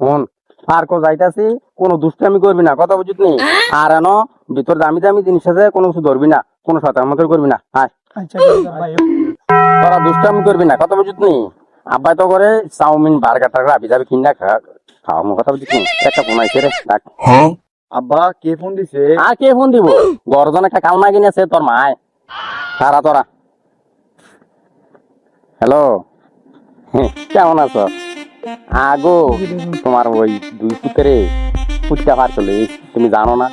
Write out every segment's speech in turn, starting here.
শোন পার্কও যাইতাছি কোনো দুষ্টামি করবি না কথা বুঝিস নি? আর এনো ভিতর দামি দামি জিনিস আছে কোনো কিছু ধরবি না কোনো সাথে মতো করবি না হায় আচ্ছা তোরা দুষ্টামি করবি না কথা বুঝিস নি? আব্বাই তো করে চাউমিন বার্গার টার্গার আবি যাবি কিনা খা খাওয়া মো কথা বুঝিস নি? একটা ফোন আইছে রে ডাক আব্বা কে ফোন দিছে? আর কে ফোন দিব? গরজন একটা কালমা কিনেছে তোর মায়। সারা তোরা। হ্যালো? কেমন আছো? আগো তোমার ওই দুই পুত্রে ফুচকা পার চলে তুমি জানো না?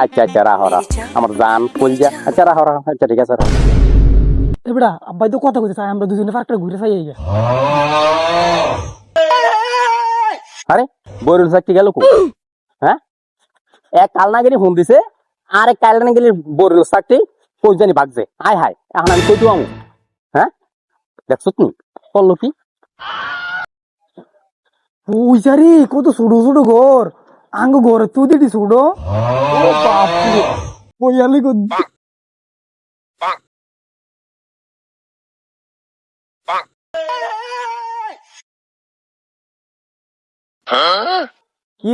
আচ্ছা আচ্ছা রাহো রাহ। আমার জান কলজা আচ্ছা রাহো রাহো আচ্ছা ঠিক আছে রাহো। এবড়া আব্বাই তো কথা আমরা দুজনে পার্কটা ঘুরে চাই আরে বইরুল সাক্ষী গেল কো? হ্যাঁ? এক কালনাগিরি ফোন দিছে আর এক কালনাগিরি বইরুল সাক্ষী কই জানি বাগছে আয় হায় এখন আমি কই দিও হ্যাঁ দেখছ তুমি করল কি কত ছোট ছোট ঘর। আঙ্গ ঘরে তুই দিটি ছোট কো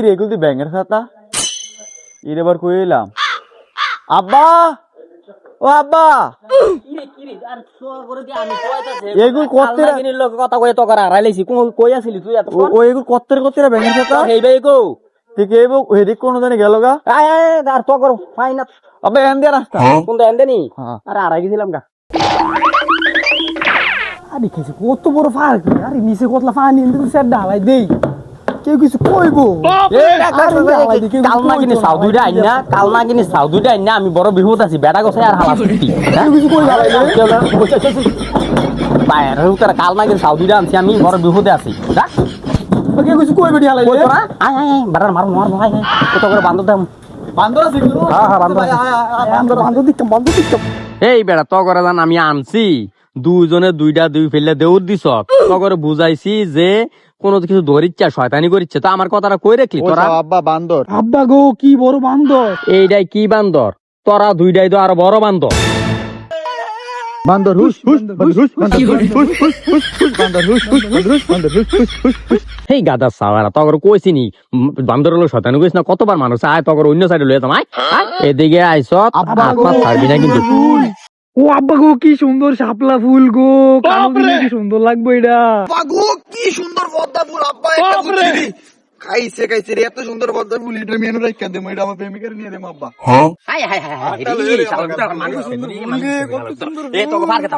রে, এগুলো ব্যাঙের খাতা এর এবার কইলাম আব্বা! ও আব্বা! এগুলো করতে কথা কই তো করা হারাইলেছি কোন কই আছিলি তুই এত ও- এই ভাই গো ঠিক এই হেদিক কোনো জানি গেল গা। আয় আয় আর তো করো ফাইন আব্বা এন দিয়ে রাস্তা। কোন দেন দেনি হ্যাঁ। আরে হারাই গেছিলাম গা। আরে খেয়েছে কত বড় পার্ক আরে নিচে কতলা পানি এনে স্যার ডালাই দেই। কেউ কিছু কইবো? কালনা কিনি সাউদিটা আইন না কালনা কিনি সাউদিটা আইন না আমি বড় বিহুত আছি বেটা গোছাই আর হালা ছুটি বাইরে উতার কালনা কিনি সাউদিটা আনছি আমি বড় বিহুতে আছি দেখ কেউ কিছু কইবে কই তোরা আয় আয় আয় বাড়ার মার মার মার আয়। কত করে বান্ধব দাম বান্দর আছে হ্যাঁ হ্যাঁ বান্ধব বান্ধব দিতাম বান্ধব দিতাম এই বেড়া তো করে জান আমি আনছি। দুইজনে দুইটা দুই ফেললে দেউর দিছ তো করে বুঝাইছি যে কোনো কিছু ধরিচ্ছে শয়তানি করিচ্ছে। তো আমার কথাটা কই রাখলি তোরা? আব্বা বান্দর। আব্বা গো কি বড় বান্দর। এইটাই কি বান্দর? তোরা দুইটাই তো আরও বড় বান্দর। বান্দর হুস হুস হুস হুস হুস হুস হুস হুস বান্দর হুস হুস বান্দর হুস হুস হুস হুস হুস গাদা সাওয়ারা তগর কইছি নি উম, বান্দর হলো শতানি কইস না কতবার মানুষ আয় তগর অন্য সাইডে লয়ে যাম আয় এদিকে আইস আব্বা ছাড়বি না কিন্তু। ও আব্বা গো কি সুন্দর শাপলা ফুল গো। কালো দিলে কি সুন্দর লাগবে এটা? গো কি সুন্দর পদ্মা ফুল আব্বা একটা খাইছে খাইছে রে এত সুন্দর পদ্মা ফুল এটা মেনু রাখা দেবো এটা আমার প্রেমিকার নিয়ে দেবো আব্বা হাই হাই হাই হাই রে মানুষ এ তো মানুষ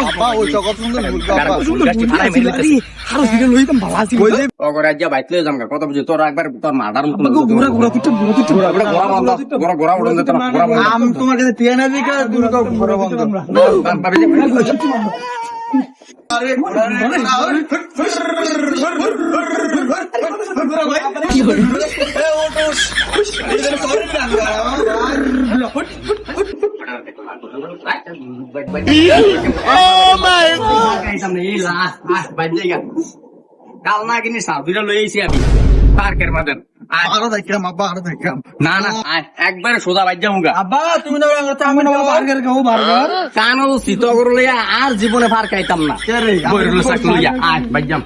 আব্বা ওই সুন্দর আরও ভালো আছে ওই যে যাম কত বুঝি তোর একবার তোর মার্ডার মতো গো ঘুরা ঘুরা কুটা ঘুরা কুটা গোড়া গোড়া বন্ধ গোড়া গোড়া উড়ন তোর গোড়া বন্ধ আমি তোমার কাছে টিয়া না দিকে তুমি তো ঘরে বন্ধ ভাবি কাল না কিনি সাউদিরা লই আইছি আমি পার্কের আয়, আরও দেখাম আব্বা আরও দেখাম না না একবারে সোজা বাইর যামুগা আব্বা তুমি না আমি না বার্গার খাব বার্গার। কান শীত আর জীবনে পার খাইতাম না? বইরুল লইয়া আয় বাইর যাম